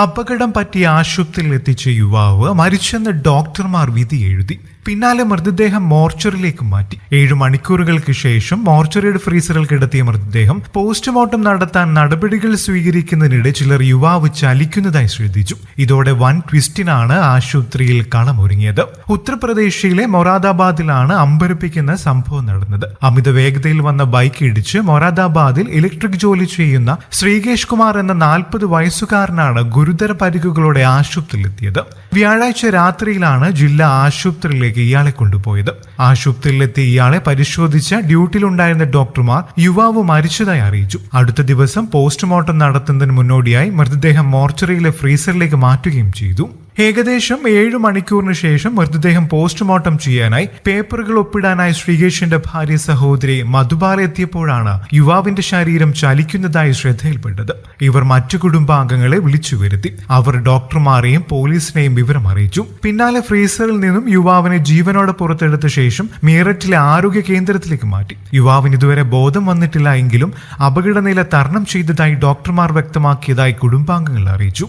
അപകടം പറ്റിയ ആശുപത്രിയിൽ എത്തിച്ച യുവാവ് മരിച്ചെന്ന് ഡോക്ടർമാർ വിധി എഴുതി പിന്നാലെ മൃതദേഹം മോർച്ചറിയിലേക്ക് മാറ്റി. ഏഴ് മണിക്കൂറുകൾക്ക് ശേഷം മോർച്ചറിയുടെ ഫ്രീസറിൽ കിടത്തിയ മൃതദേഹം പോസ്റ്റ്മോർട്ടം നടത്താൻ നടപടികൾ സ്വീകരിക്കുന്നതിനിടെ ചിലർ യുവാവ് ചലിക്കുന്നതായി ശ്രദ്ധിച്ചു. ഇതോടെ വൻ ട്വിസ്റ്റിനാണ് ആശുപത്രിയിൽ കളമൊരുങ്ങിയത്. ഉത്തർപ്രദേശിലെ മൊറാദാബാദിലാണ് അമ്പരപ്പിക്കുന്ന സംഭവം നടന്നത്. അമിത വേഗതയിൽ വന്ന ബൈക്ക് ഇടിച്ച് മൊറാദാബാദിൽ ഇലക്ട്രിക് ജോലി ചെയ്യുന്ന ശ്രീകേഷ് കുമാർ എന്ന നാൽപ്പത് വയസ്സുകാരനാണ് ഗുരുതര പരിക്കുകളോടെ ആശുപത്രിയിലെത്തിയത്. വ്യാഴാഴ്ച രാത്രിയിലാണ് ജില്ലാ ആശുപത്രിയിലേക്ക് ഇയാളെ കൊണ്ടുപോയത്. ആശുപത്രിയിലെത്തിയ ഇയാളെ പരിശോധിച്ച ഡ്യൂട്ടിയിലുണ്ടായിരുന്ന ഡോക്ടർമാർ യുവാവ് മരിച്ചതായി അറിയിച്ചു. അടുത്ത ദിവസം പോസ്റ്റ്മോർട്ടം നടത്തുന്നതിന് മുന്നോടിയായി മൃതദേഹം മോർച്ചറിയിലെ ഫ്രീസറിലേക്ക് മാറ്റുകയും ചെയ്തു. ഏകദേശം ഏഴു മണിക്കൂറിന് ശേഷം മൃതദേഹം പോസ്റ്റ്മോർട്ടം ചെയ്യാനായി പേപ്പറുകൾ ഒപ്പിടാനായി ശ്രീകേഷിന്റെ ഭാര്യ സഹോദരി മധുബാല എത്തിയപ്പോഴാണ് യുവാവിന്റെ ശരീരം ചലിക്കുന്നതായി ശ്രദ്ധയിൽപ്പെട്ടത്. ഇവർ മറ്റു കുടുംബാംഗങ്ങളെ വിളിച്ചു വരുത്തി. അവർ ഡോക്ടർമാരെയും പോലീസിനെയും വിവരം അറിയിച്ചു. പിന്നാലെ ഫ്രീസറിൽ നിന്നും യുവാവിനെ ജീവനോടെ പുറത്തെടുത്ത ശേഷം മീററ്റിലെ ആരോഗ്യ കേന്ദ്രത്തിലേക്ക് മാറ്റി. യുവാവിന് ഇതുവരെ ബോധം വന്നിട്ടില്ല എങ്കിലും അപകടനില തരണം ചെയ്തതായി ഡോക്ടർമാർ വ്യക്തമാക്കിയതായി കുടുംബാംഗങ്ങൾ അറിയിച്ചു.